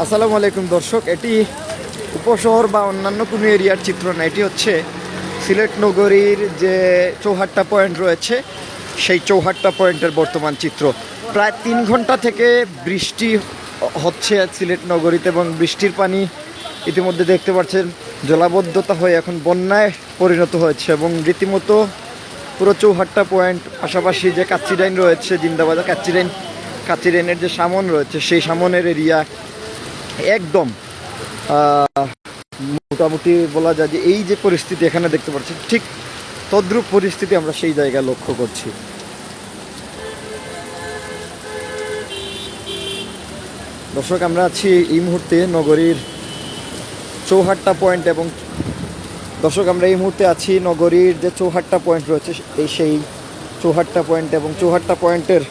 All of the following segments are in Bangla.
আসসালামু আলাইকুম দর্শক, এটি উপশহর বা অন্যান্য কোনো এরিয়ার চিত্র না, এটি হচ্ছে সিলেট নগরীর যে চৌহাট্টা পয়েন্ট রয়েছে, সেই চৌহাট্টা পয়েন্টের বর্তমান চিত্র। প্রায় তিন ঘণ্টা থেকে বৃষ্টি হচ্ছে সিলেট নগরীতে এবং বৃষ্টির পানি ইতিমধ্যে দেখতে পাচ্ছেন, জলাবদ্ধতা হয়ে এখন বন্যায় পরিণত হয়েছে এবং রীতিমতো পুরো চৌহাট্টা পয়েন্ট পাশাপাশি যে কাচ্চিডাইন রয়েছে, জিন্দাবাদা কাচ্চিডাইন কাচ্চিডাইনের যে সামন রয়েছে, সেই সামনের এরিয়া একদম। মোটামুটি বলা যায় যে এই যে পরিস্থিতি এখানে দেখতে পাচ্ছি ঠিক তদ্রূপ পরিস্থিতি আমরা সেই জায়গায় লক্ষ্য করছি। দর্শক, আমরা আছি এই মুহূর্তে নগরীর চৌহাট্টা পয়েন্ট এবং দর্শক, আমরা এই মুহূর্তে আছি নগরীর যে চৌহাট্টা পয়েন্ট রয়েছে, এই সেই চৌহাট্টা পয়েন্ট এবং চৌহাট্টা পয়েন্টের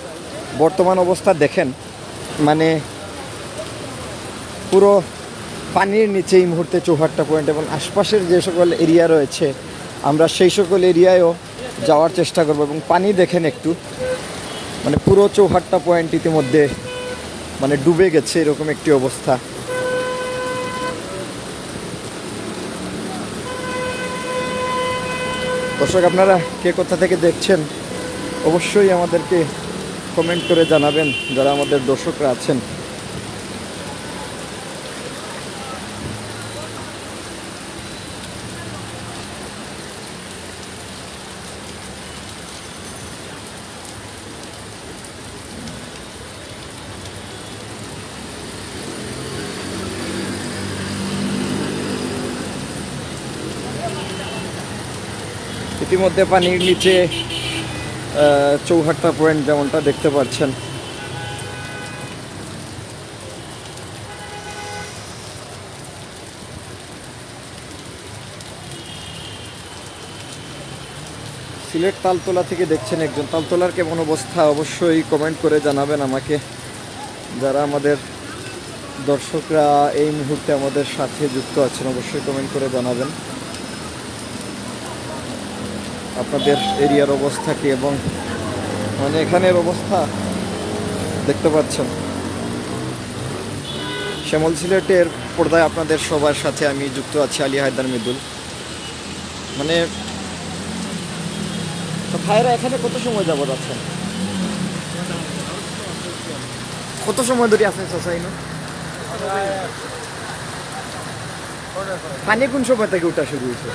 বর্তমান অবস্থা দেখেন। মানে পুরো পানির নিচে এই মুহূর্তে চৌহাট্টা পয়েন্ট এবং আশপাশের যে সকল এরিয়া রয়েছে, আমরা সেই সকল এরিয়ায়ও যাওয়ার চেষ্টা করব এবং পানি দেখেন একটু। মানে পুরো চৌহাট্টা পয়েন্ট ইতিমধ্যে মানে ডুবে গেছে, এরকম একটি অবস্থা। দর্শক, আপনারা কে কোথা থেকে দেখছেন, অবশ্যই আমাদেরকে কমেন্ট করে জানাবেন যারা আমাদের দর্শকরা আছেন। ইতিমধ্যে পানির নিচে চৌহাট্টা পয়েন্ট যেমনটা দেখতে পাচ্ছেন। সিলেট তালতলা থেকে দেখছেন একজন। তালতলার কেমন অবস্থা অবশ্যই কমেন্ট করে জানাবেন আমাকে। যারা আমাদের দর্শকরা এই মুহূর্তে আমাদের সাথে যুক্ত আছেন, অবশ্যই কমেন্ট করে জানাবেন। আপনাদের এরিয়ার অবস্থা কি এবং মানে এখানের অবস্থা দেখতে পাচ্ছেন। শ্যামল সিলেটের পর্দায় আপনাদের সবার সাথে আমি যুক্ত আছি আলী হায়দার মৃদুল। মানে ভাইরা, এখানে কত সময় যাবত আছেন? কত সময় ধরে আছেন সোসাইনো পানি কোন সময় থেকে উঠা শুরু হয়েছে?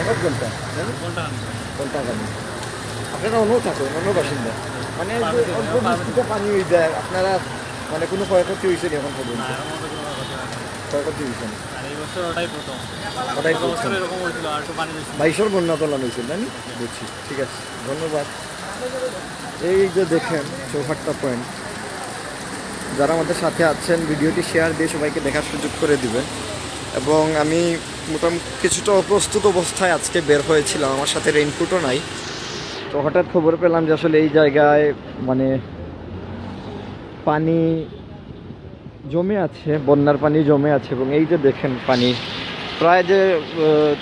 এক ঘণ্টা ঘণ্টা আপনারা অন্য থাকুন অন্য বাসিন্দা। মানে অল্প বৃষ্টিতে পানি হয়ে যায় আপনারা মানে কোনো ক্ষয়ক্ষতি হয়েছে এখন পর্যন্ত? ক্ষয়ক্ষতি হয়েছে। বাইশের বন্যা তোলানো হয়েছিল না নি? বুঝছি। ঠিক আছে ধন্যবাদ। এই যে দেখেন চৌহাট্টা পয়েন্ট। যারা আমাদের সাথে আছেন ভিডিওটি শেয়ার দিয়ে সবাইকে দেখার সুযোগ করে দিবেন। এবং আমি মোটামুটি কিছুটা অপ্রস্তুত অবস্থায় আজকে বের হয়েছিলাম আমার সাথে রেইনকোটও নাই। তো হঠাৎ খবর পেলাম যে আসলে এই জায়গায় মানে পানি জমে আছে বন্যার পানি জমে আছে এবং এই যে দেখেন পানি প্রায় যে আহ,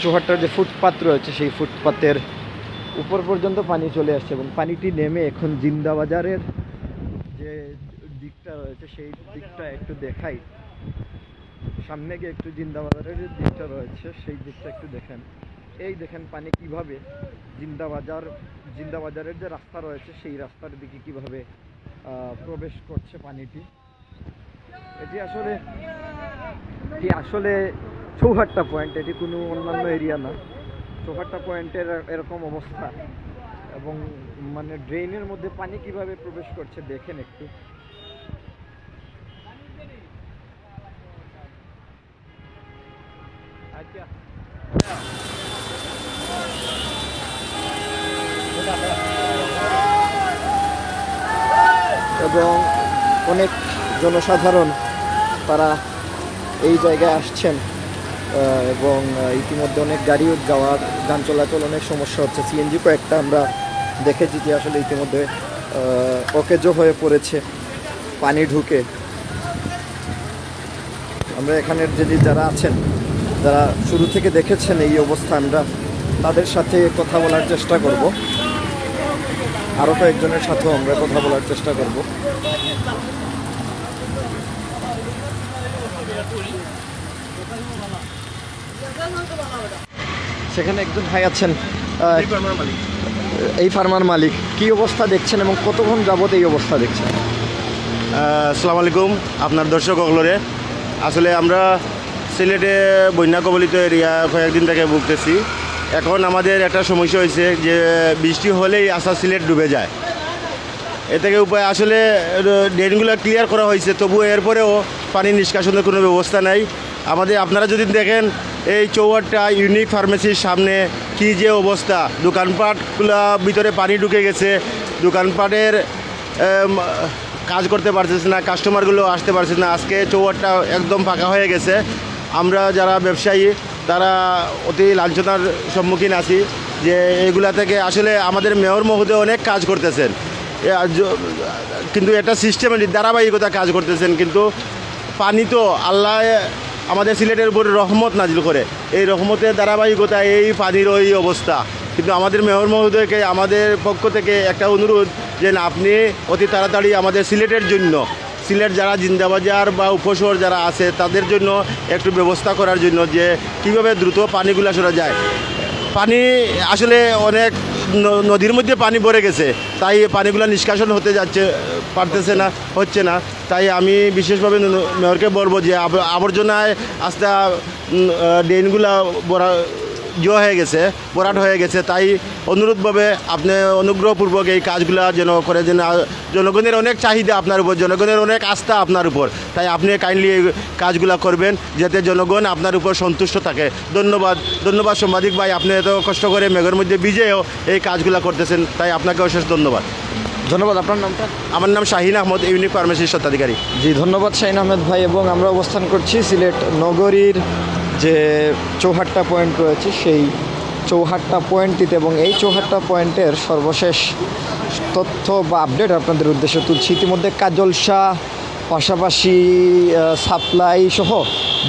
চৌহাট্টার যে ফুটপাত রয়েছে সেই ফুটপাতের উপর পর্যন্ত পানি চলে আসছে এবং পানিটি নেমে এখন জিন্দাবাজারের যে দিকটা রয়েছে সেই দিকটা একটু দেখাই। সামনে গিয়ে একটু জিন্দাবাজারের যে দিকটা রয়েছে, সেই দিকটা একটু দেখেন। এই দেখেন পানি কীভাবে জিন্দাবাজার, জিন্দাবাজারের যে রাস্তা রয়েছে, সেই রাস্তার দিকে কীভাবে প্রবেশ করছে পানিটি। এটি আসলে এটি আসলে চৌহাট্টা পয়েন্ট, এটি কোনো অন্যান্য এরিয়া না। চৌহাট্টা পয়েন্টের এরকম অবস্থা। এবং মানে ড্রেনের মধ্যে পানি কীভাবে প্রবেশ করছে, দেখেন একটু। এবং অনেক জনসাধারণ তারা এই জায়গায় আসছেন এবং ইতিমধ্যে অনেক গাড়িও যাওয়ার, যান চলাচল অনেক সমস্যা হচ্ছে। সিএনজি কয়েকটা আমরা দেখেছি যে আসলে ইতিমধ্যে অকেজো হয়ে পড়েছে, পানি ঢুকে। আমরা এখানের যদি যারা আছেন, যারা শুরু থেকে দেখেছেন এই অবস্থা, আমরা তাদের সাথে কথা বলার চেষ্টা করব। আরও কয়েকজনের সাথেও আমরা কথা বলার চেষ্টা করব। সেখানে একজন ভাই আছেন এই ফার্মার মালিক। কি অবস্থা দেখছেন এবং কতক্ষণ যাবত এই অবস্থা দেখছেন? আসসালামু আলাইকুম আপনার দর্শক অগলরে আসলে আমরা সিলেটে বন্যা কবলিত এরিয়া কয়েকদিন থেকে ভুগতেছি। এখন আমাদের একটা সমস্যা হয়েছে যে বৃষ্টি হলেই আসা সিলেট ডুবে যায়। এ থেকে উপায় আসলে ড্রেনগুলো ক্লিয়ার করা হয়েছে তবু এরপরেও পানি নিষ্কাশনের কোনো ব্যবস্থা নাই। আমাদের, আপনারা যদি দেখেন এই চৌহাট্টা ইউনিক ফার্মেসির সামনে কী যে অবস্থা। দোকানপাটগুলো ভিতরে পানি ঢুকে গেছে, দোকানপাটের কাজ করতে পারতেছে না কাস্টমারগুলো আসতে পারছে না। আজকে চৌহাট্টা একদম ফাঁকা হয়ে গেছে। আমরা যারা ব্যবসায়ী তারা অতি লাঞ্ছনার সম্মুখীন আছি যে এগুলা থেকে আসলে আমাদের মেয়র মহোদয় অনেক কাজ করতেছেন। কিন্তু একটা সিস্টেমেটিক ধারাবাহিকতা কাজ করতেছেন, কিন্তু পানি তো আল্লাহ আমাদের সিলেটের উপরে রহমত নাজিল করে। এই রহমতের ধারাবাহিকতা, এই পানির ওই অবস্থা। কিন্তু আমাদের মেয়র মহোদয়কে, আমাদের পক্ষ থেকে একটা অনুরোধ যে আপনি অতি তাড়াতাড়ি আমাদের সিলেটের জন্য সিলেট যারা জিন্দাবাজার বা উপশহর যারা আছে, তাদের জন্য একটু ব্যবস্থা করার জন্য যে কীভাবে দ্রুত পানিগুলো সরা যায়। পানি আসলে অনেক নদীর মধ্যে পানি ভরে গেছে, তাই পানিগুলো নিষ্কাশন হতে যাচ্ছে, পারতেছে না, হচ্ছে না। তাই আমি বিশেষভাবে মেয়রকে বলব যে আবর্জনায় আস্তে ড্রেনগুলো বড়া জো হয়ে গেছে বরাট হয়ে গেছে তাই অনুরোধভাবে আপনি অনুগ্রহপূর্বক এই কাজগুলো যেন করে যেন জনগণের অনেক চাহিদা আপনার উপর জনগণের অনেক আস্থা আপনার উপর তাই আপনি কাইন্ডলি এই কাজগুলো করবেন যাতে জনগণ আপনার উপর সন্তুষ্ট থাকে। ধন্যবাদ ধন্যবাদ সাংবাদিক ভাই আপনি এত কষ্ট করে মেঘের মধ্যে বিজেও এই কাজগুলো করতেছেন তাই আপনাকে অশেষ ধন্যবাদ। ধন্যবাদ আপনার নামটা? আমার নাম শাহিন আহমদ ইউনিক ফার্মেসির স্বত্বাধিকারী। জি ধন্যবাদ শাহিন আহমেদ ভাই এবং আমরা অবস্থান করছি সিলেট নগরীর যে চৌহাট্টা পয়েন্ট রয়েছে, সেই চৌহাট্টা পয়েন্টটিতে এবং এই চৌহাট্টা পয়েন্টের সর্বশেষ তথ্য বা আপডেট আপনাদের উদ্দেশ্যে তুলছি। ইতিমধ্যে কাজল শাহ, পাশাপাশি সাপ্লাই সহ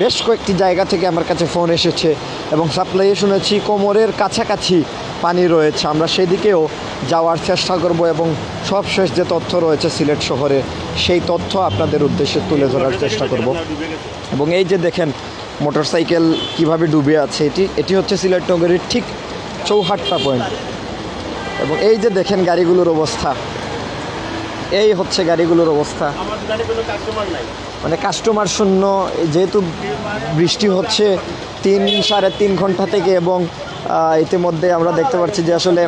বেশ কয়েকটি জায়গা থেকে আমার কাছে ফোন এসেছে এবং সাপ্লাইয়ে শুনেছি কোমরের কাছাকাছি পানি রয়েছে। আমরা সেদিকেও যাওয়ার চেষ্টা করব এবং সবশেষ যে তথ্য রয়েছে সিলেট শহরে, সেই তথ্য আপনাদের উদ্দেশ্যে তুলে ধরার চেষ্টা করব। এবং এই যে দেখেন মোটরসাইকেল কীভাবে ডুবে আছে, এটি এটি হচ্ছে সিলেট নগরীর ঠিক চৌহাট্টা পয়েন্ট এবং এই যে দেখেন গাড়িগুলোর অবস্থা, এই হচ্ছে গাড়িগুলোর অবস্থা। মানে কাস্টমার শূন্য, যেহেতু বৃষ্টি হচ্ছে তিন, সাড়ে তিন ঘণ্টা থেকে এবং ইতিমধ্যে আমরা দেখতে পাচ্ছি যে আসলে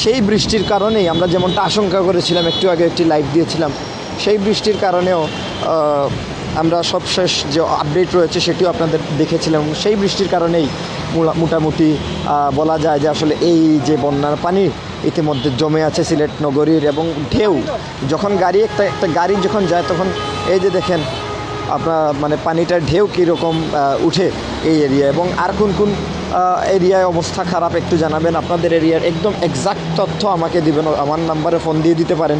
সেই বৃষ্টির কারণেই আমরা যেমনটা আশঙ্কা করেছিলাম, একটু আগে একটি লাইভ দিয়েছিলাম, সেই বৃষ্টির কারণেও আমরা সবশেষ যে আপডেট রয়েছে সেটিও আপনাদের দেখেছিলাম। সেই বৃষ্টির কারণেই মোটামুটি বলা যায় যে আসলে এই যে বন্যার পানি ইতিমধ্যে জমে আছে সিলেট নগরীর এবং ঢেউ, যখন গাড়ি একটা একটা গাড়ি যখন যায় তখন এই যে দেখেন, আপনার মানে পানিটার ঢেউ কীরকম উঠে এই এরিয়া এবং আর কোন কোন এরিয়ায় অবস্থা খারাপ একটু জানাবেন। আপনাদের এরিয়ার একদম এক্সাক্ট তথ্য আমাকে দিবেন, আমার নাম্বারে ফোন দিয়ে দিতে পারেন।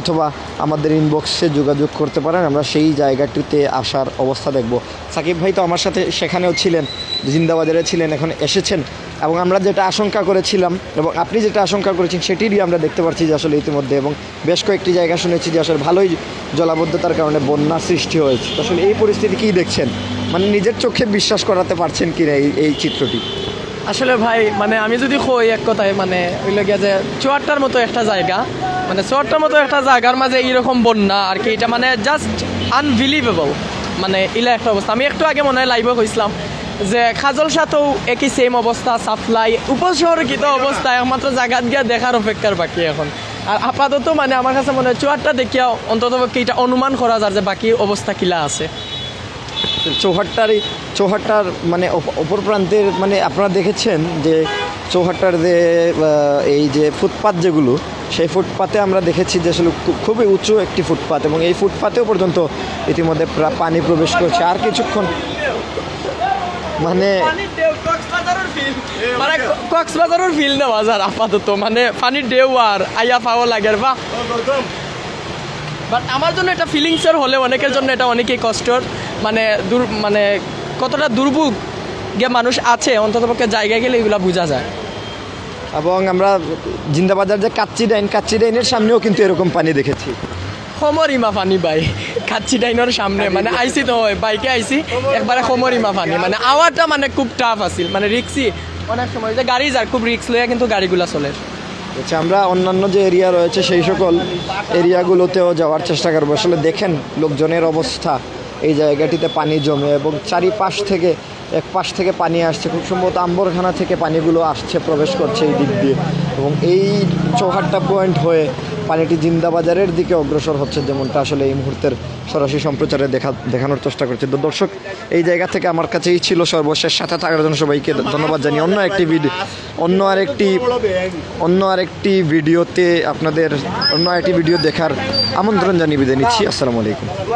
অথবা আমাদের ইনবক্সে যোগাযোগ করতে পারেন। আমরা সেই জায়গাটিতে আসার অবস্থা দেখব। সাকিব ভাই তো আমার সাথে সেখানেও ছিলেন জিন্দাবাজারে ছিলেন, এখন এসেছেন। এবং আমরা যেটা আশঙ্কা করেছিলাম, এবং আপনি যেটা আশঙ্কা করেছেন, সেটিরই আমরা দেখতে পাচ্ছি যে আসলে ইতিমধ্যে, এবং বেশ কয়েকটি জায়গা শুনেছি যে আসলে ভালোই জলাবদ্ধতার কারণে বন্যা সৃষ্টি হয়েছে। আসলে এই পরিস্থিতি কী দেখছেন? মানে নিজের চোখে বিশ্বাস করাতে পারছেন কি না এই এই চিত্রটি? আসলে ভাই মানে আমি যদি কই এক কথায় মানে ওইলে গিয়া যে চুয়াট্টার মতো একটা জায়গা মানে চুয়াট্টার মতো একটা জায়গার মাঝে এইরকম বন্যা আর কি, এটা মানে জাস্ট আনবিলিভেবল মানে ইলা একটা অবস্থা। আমি একটু আগে মনে হয় লাইভে হয়েছিলাম যে খাজল সাথেও একই সেম অবস্থা, সাপ্লাই উপশহর কি তো অবস্থা একমাত্র জায়গাত গিয়া দেখার অপেক্ষার বাকি এখন। আর আপাতত মানে আমার কাছে মনে হয় চুয়াট্টা দেখিয়া অন্তত এটা অনুমান করা যায় যে বাকি অবস্থা কিলা আছে। চৌহাট্টার চৌহাট্টার মানে অপ- অপর প্রান্তের মানে আপনারা দেখেছেন যে চৌহাট্টার যে এই যে ফুটপাত যেগুলো সেই ফুটপাতে আমরা দেখেছি যে আসলে খুবই উঁচু একটি ফুটপাত এবং এই ফুটপাতেও পর্যন্ত ইতিমধ্যে পানি প্রবেশ করছে। আর কিছুক্ষণ মানে মানে কক্সবাজারের ফিল নেওয়া যায় আপাতত। মানে পানির ঢেউ আর আইয়া পাওয়া লাগে বা। বাট আমার জন্য এটা ফিলিংসের হলে অনেকের জন্য এটা অনেকই কষ্টর। মানে দূর মানে কতটা দুর্ভোগ গে মানুষ আছে অন্ততপক্ষে জায়গায় গেলে এগুলো বোঝা যায়। এবং আমরা জিন্দাবাজার যে কাচ্চি ডাইন কাচ্চি ডাইনের সামনেও কিন্তু এরকম পানি দেখেছি। সমরিমা ফানি বাই কাচ্চি ডাইনোর সামনে মানে আইসি তো হয় বাইকে আইসি একবারে সমরিমা ফানি মানে আওয়াটা মানে খুব টাফ আছিল মানে রিক্সি অনেক সময় যে গাড়ি যায় খুব রিক্স লইয়া কিন্তু গাড়িগুলা চলে। আচ্ছা আমরা অন্যান্য যে এরিয়া রয়েছে সেই সকল এরিয়াগুলোতেও যাওয়ার চেষ্টা করব। আসলে দেখেন লোকজনের অবস্থা। এই জায়গাটিতে পানি জমে এবং চারিপাশ থেকে এক পাশ থেকে পানি আসছে। খুব সম্ভবত আম্বরখানা থেকে পানিগুলো আসছে, প্রবেশ করছে এই দিক দিয়ে। এবং এই চৌহাট্টা পয়েন্ট হয়ে পানিটি জিন্দাবাজারের দিকে অগ্রসর হচ্ছে যেমনটা আসলে এই মুহূর্তের সরাসরি সম্প্রচারে দেখা দেখানোর চেষ্টা করছে। তো দর্শক, এই জায়গা থেকে আমার কাছেই ছিল সর্বশেষ। সাথে থাকার জন্য সবাইকে ধন্যবাদ জানিয়ে অন্য একটি ভিডিও অন্য আরেকটি অন্য আরেকটি ভিডিওতে আপনাদের অন্য আরেকটি ভিডিও দেখার আমন্ত্রণ জানিয়ে বিদায় নিচ্ছি। আসসালামু আলাইকুম।